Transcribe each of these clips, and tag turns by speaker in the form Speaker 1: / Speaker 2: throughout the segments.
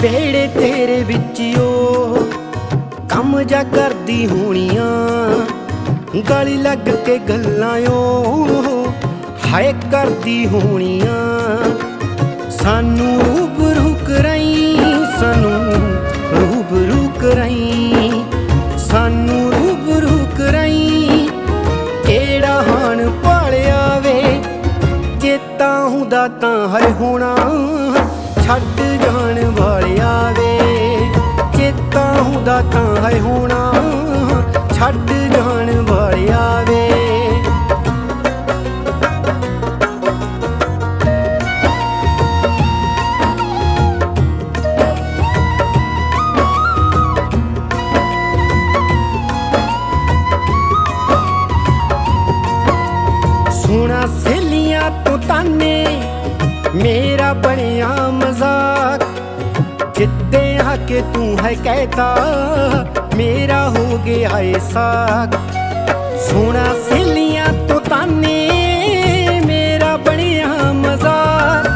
Speaker 1: ਵੇੜੇ ਤੇਰੇ ਵਿੱਚ ਓ। ਕੰਮ ਜਾ ਕਰਦੀ ਹੋਣੀਆਂ, ਗਲੀ ਲੱਗ ਕੇ ਗੱਲਾਂ ਓ। ਹਾਏ ਕਰਦੀ ਹੋਣੀਆਂ, ਸਾਨੂੰ ਰੂਬਰੂ ਕਰਾਈ, ਸਾਨੂੰ ਰੂਬਰੂ ਕਰਾਈ, ਸਾਨੂੰ ਰੂਬਰੂ ਕਰਾਈ। ਕਿਹੜਾ ਹਾਣ ਪਾਲਿਆ ਵੇ, ਚੇਤਾ ਹੁੰਦਾ ਤਾਂ ਹੈ ਹੋਣਾ। ਛੱਡ ਜਾਣ ਵਾਲਿਆ ਵੇ ਚੇਤਾ ਹੁੰਦਾ ਤਾਂ ਹੈ ਹੋਣਾ। ਛੱਡ ਜਿੱਦੇ ਆ ਕੇ ਤੂੰ ਹੈ ਕਹਿਤਾ ਮੇਰਾ ਹੋ ਗਿਆ ਏ ਸਾਕ ਸੋਹਣਾ ਸਹੇਲੀਆਂ ਤੋਂ ਤਾਨੇ, ਮੇਰਾ ਬਣਿਆ ਮਜ਼ਾਕ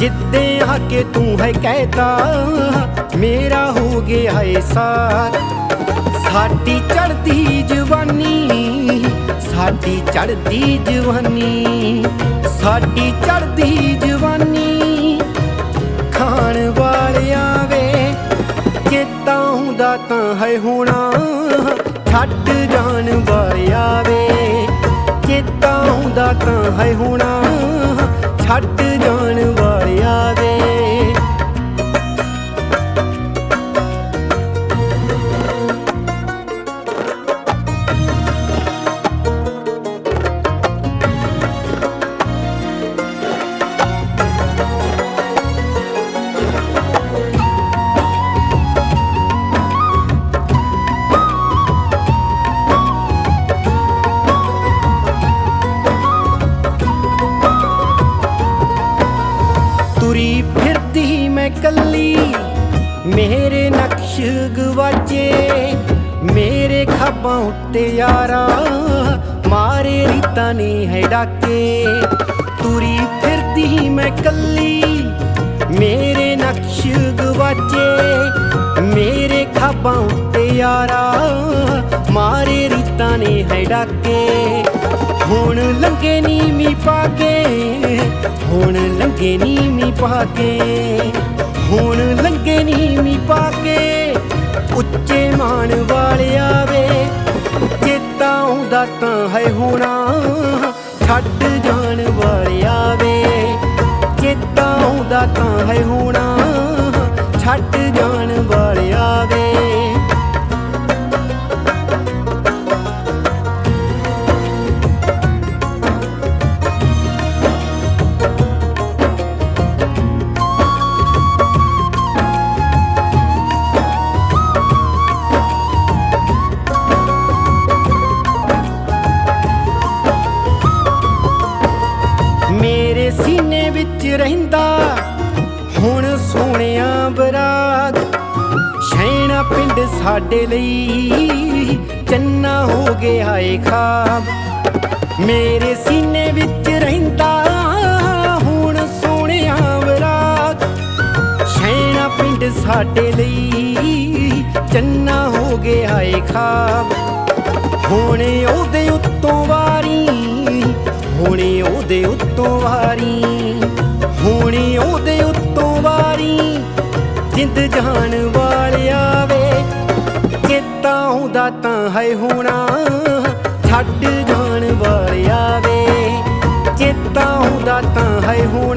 Speaker 1: ਜਿੱਦੇ ਆ ਤੂੰ ਹੈ ਕਹਿਤਾ ਮੇਰਾ ਹੋ ਗਿਆ ਏ ਸਾਕ ਸਾਡੀ ਚੜਦੀ ਜਵਾਨੀ, ਸਾਡੀ ਚੜਦੀ ਜਵਾਨੀ, ਸਾਡੀ ਚੜਦੀ ਤਾਂ ਹੈ ਹੋਣਾ ਛੱਡ ਜਾਣ ਵਾਲਿਆ ਵੇ ਚੇਤਾ ਆਉਂਦਾ ਤਾਂ ਹੈ ਹੁਣਾ ਛੱਡ ਮੈਂ ਕੱਲੀ ਮੇਰੇ ਨਕਸ਼ ਗਵਾਚੇ, ਮੇਰੇ ਖਾਬਾਂ ਉੱਤੇ ਯਾਰਾ, ਮਾਰੇ ਰੀਤਾਂ ਨੇ ਹੈ ਡਾਕੇ। ਤੁਰੀ ਫਿਰਦੀ ਮੈਂ ਕੱਲੀ ਮੇਰੇ ਨਕਸ਼ ਗਵਾਚੇ, ਮੇਰੇ ਖਾਬਾਂ ਉੱਤੇ ਯਾਰਾ, ਮਾਰੇ ਰੀਤਾਂ ਹੈ ਡਾਕੇ। ਹੁਣ ਲੰਗੇ ਨੀਵੀਂ ਪਾ ਕੇ ਹੁਣ ਲੰਗੇ ਨੀਵੀਂ ਪਾ ਕੇ ਹੁਣ ਲੰਗੇ ਨੀਵੀਂ ਪਾ ਕੇ ਉੱਚੇ ਮਾਣ ਵਾਲਿਆ ਵੇ ਚੇਤਾ ਆਉਂਦਾ ਤਾਂ ਹੈ ਹੋਣਾ, ਛੱਡ ਰਹਿੰਦਾ। ਹੁਣ ਸੋਹਣਿਆ ਬਰਾਗ ਸ਼ੈਣਾ ਪਿੰਡ ਸਾਡੇ ਲਈ ਚੰਨਾ ਹੋ ਗਿਆ ਏ ਖਾਬ। ਮੇਰੇ ਸੀਨੇ ਵਿੱਚ ਰਹਿੰਦਾ, ਹੁਣ ਸੋਹਣਿਆ ਬਰਾਗ ਸ਼ੈਣਾ ਪਿੰਡ ਸਾਡੇ ਲਈ ਚੰਨਾ ਹੋ ਗਿਆ ਏ ਖਾਬ। ਹੁਣ ਉਹਦੇ ਉੱਤੋਂ ਵਾਰੀ, ਹੁਣੇ ਉਹਦੇ ਉੱਤੋਂ ਵਾਰੀ ਹਾਏ ਹੋਣਾ ਛੱਡ ਜਾਣ ਵਾਲਿਆ ਵੇ। ਚੇਤਾ ਹੁੰਦਾ ਤਾਂ ਹੈ ਹੋਣਾ।